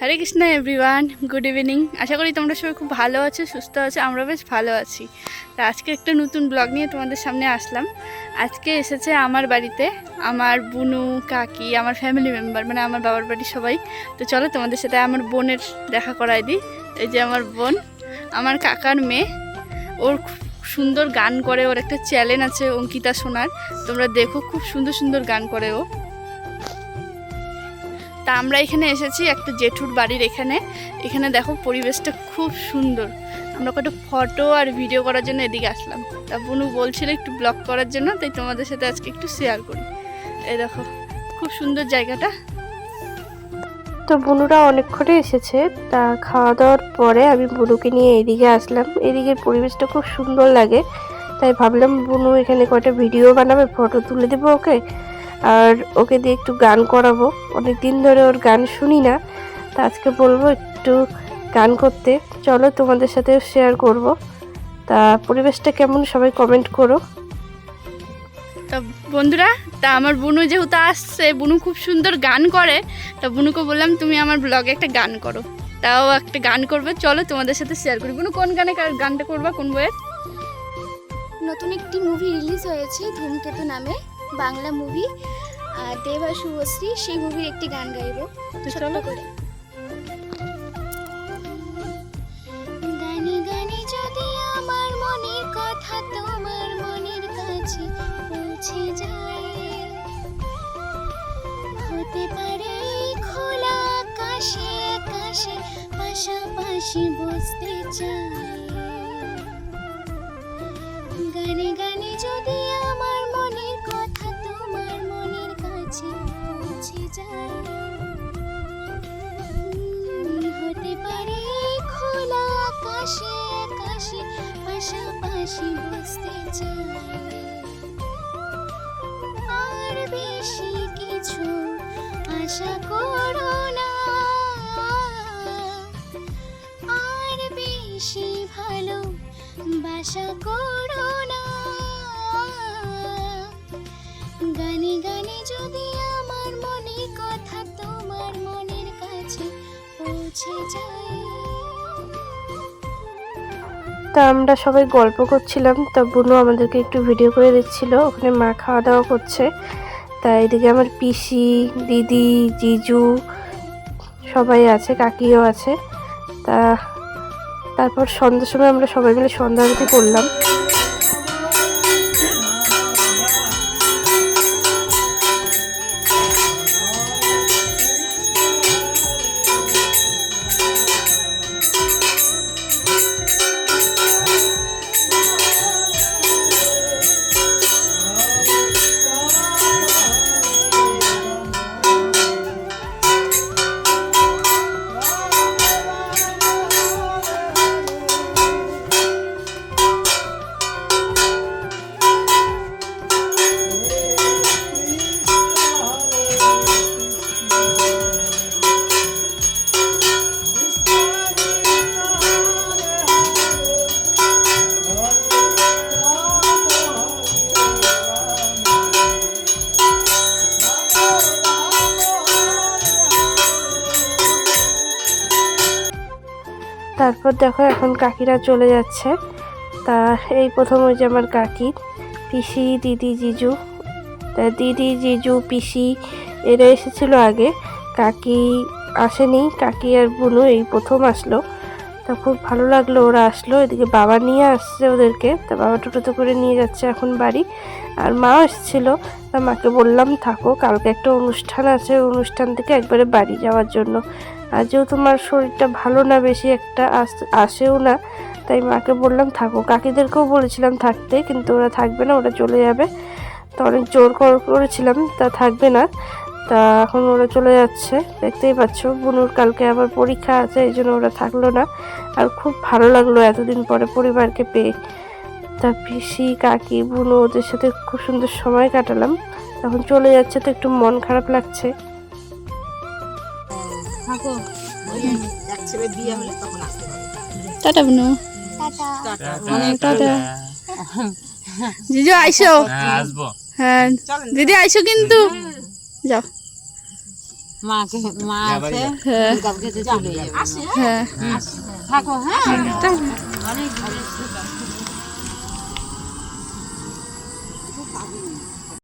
Hare Krishna everyone good evening আশা করি তোমরা সবাই খুব ভালো আছো, সুস্থ আছো আমরা বেশ ভালো আছি। তা আজকে একটা নতুন ব্লগ নিয়ে তোমাদের সামনে আসলাম। আজকে এসেছে আমার বাড়িতে আমার বুনু, কাকি, আমার ফ্যামিলি মেম্বার মানে আমার বাবার বাড়ির সবাই। তো চলো তোমাদের সাথে আমার বোনের দেখা করাই দিই। এই যে আমার বোন, আমার কাকার মেয়ে। ওর সুন্দর গান করে, ওর একটা চ্যানেল আছে অঙ্কিতা সোনার। তোমরা দেখো, খুব সুন্দর সুন্দর গান করে ও। তা আমরা এখানে এসেছি একটা জেঠুর বাড়ির এখানে। এখানে দেখো পরিবেশটা খুব সুন্দর। আমরা কটা ফটো আর ভিডিও করার জন্য এদিকে আসলাম। তা বনু বলছিল একটু ব্লগ করার জন্য, তাই তোমাদের সাথে আজকে একটু শেয়ার করি। এই দেখো, খুব সুন্দর জায়গাটা। তো বুনুরা অনেকক্ষণে এসেছে, তা খাওয়া দাওয়ার পরে আমি বুনুকে নিয়ে এদিকে আসলাম। এদিকের পরিবেশটা খুব সুন্দর লাগে, তাই ভাবলাম বুনু এখানে কয়টা ভিডিও বানাবে ফটো তুলে দেবো ওকে। আর ওকে দিয়ে একটু গান করাবো। অনেক দিন ধরে ওর গান শুনি না। তা আজকে বলব একটু গান করতে। চলো তোমাদের সাথে শেয়ার করব। তা পরিবেশটা কেমন সবাই কমেন্ট করো। তা বন্ধুরা তা আমার বুনু যেহেতু আসছে বুনু খুব সুন্দর গান করে। তা বুনুকে বললাম তুমি আমার ব্লগে একটা গান করো। তাও একটা গান করবে। চলো তোমাদের সাথে শেয়ার করি। বুনু কোন গানে কার- গানটা করবা? কোন বইয়ের? নতুন একটি মুভি রিলিজ হয়েছে ধূমকেতু নামে। বাংলা মুভি আর দেব আর শুভশ্রী সেই মুভির একটি গান গাইব। ছোট্ট চলো। করে। গানে গানে যদি আমার মনের কথা তোমার মনের কাছে পৌঁছে যায় হতে পারে খোলা আকাশে আকাশে পাশাপাশি বসতে চাই। গানে গানে যদি কাছে পৌঁছে যায়। হতে পারে খোলা আকাশে আকাশে, পাশাপাশি বসতে চাই আর বেশি কিছু আশা করো না। আর বেশি ভালো বাসা করো গানে গানে যদি আমার মনের কথা তোমার মনের কাছে পৌঁছে যায়। তা আমরা সবাই গল্প করছিলাম, তা বুনু আমাদেরকে একটু ভিডিও করে দিচ্ছিল, ওখানে মা খাওয়া দাওয়া করছে। তা এদিকে আমার পিসি, দিদি, জিজু সবাই আছে, কাকিও আছে। তা তারপর সন্ধ্যার সময় আমরা সবাই মিলে সন্ধ্যা আরতি করলাম। তারপর দেখো এখন কাকিরা চলে যাচ্ছে। তা এই প্রথম ওই যে আমার কাকি, পিসি, দিদি, জিজু। তা দিদি, জিজু, পিসি, এরা এসেছিল আগে। কাকি আসেনি, কাকি আর বুনু এই প্রথম আসলো। তা খুব ভালো লাগল ওরা আসলো, এদিকে বাবা নিয়ে আসছে ওদেরকে। তা বাবা টোটোতে করে নিয়ে যাচ্ছে এখন বাড়ি। আর মাও এসেছিল, তা মাকে বললাম থাকো, কালকে একটা অনুষ্ঠান আছে অনুষ্ঠান থেকে একবারে বাড়ি যাওয়ার জন্য। আর যেহেতু তোমার শরীরটা ভালো না, বেশি একটা আস- আসেও না। তাই মাকে বললাম, থাকো। কাকিদেরকেও বলেছিলাম থাকতে, কিন্তু ওরা থাকবে না, ওরা চলে যাবে। তো অনেক জোর কর- করেছিলাম, তা থাকবে না। তা এখন ওরা চলে যাচ্ছে, দেখতেই পাচ্ছ। বুনুর কালকে আবার পরীক্ষা আছে, এই জন্য ওরা থাকল না। আর খুব ভালো লাগল এতদিন পরে পরিবারকে পেয়ে। তা পিসি, কাকি, বুনু, ওদের সাথে খুব সুন্দর সময় কাটালাম। এখন চলে যাচ্ছে, তো একটু মন খারাপ লাগছে। এক ছেলে বিয়ে হলে তখন আসতে পারবে। টাটা বুনু। টাটা। হ্যাঁ, টাটা। জিজু আইসো। হ্যাঁ আসব। হ্যাঁ দিদি আইসো কিন্তু। যাও। মাকে মা আছে। হ্যাঁ। দুর্গা চলে যাবে। হ্যাঁ। থাকো হ্যাঁ?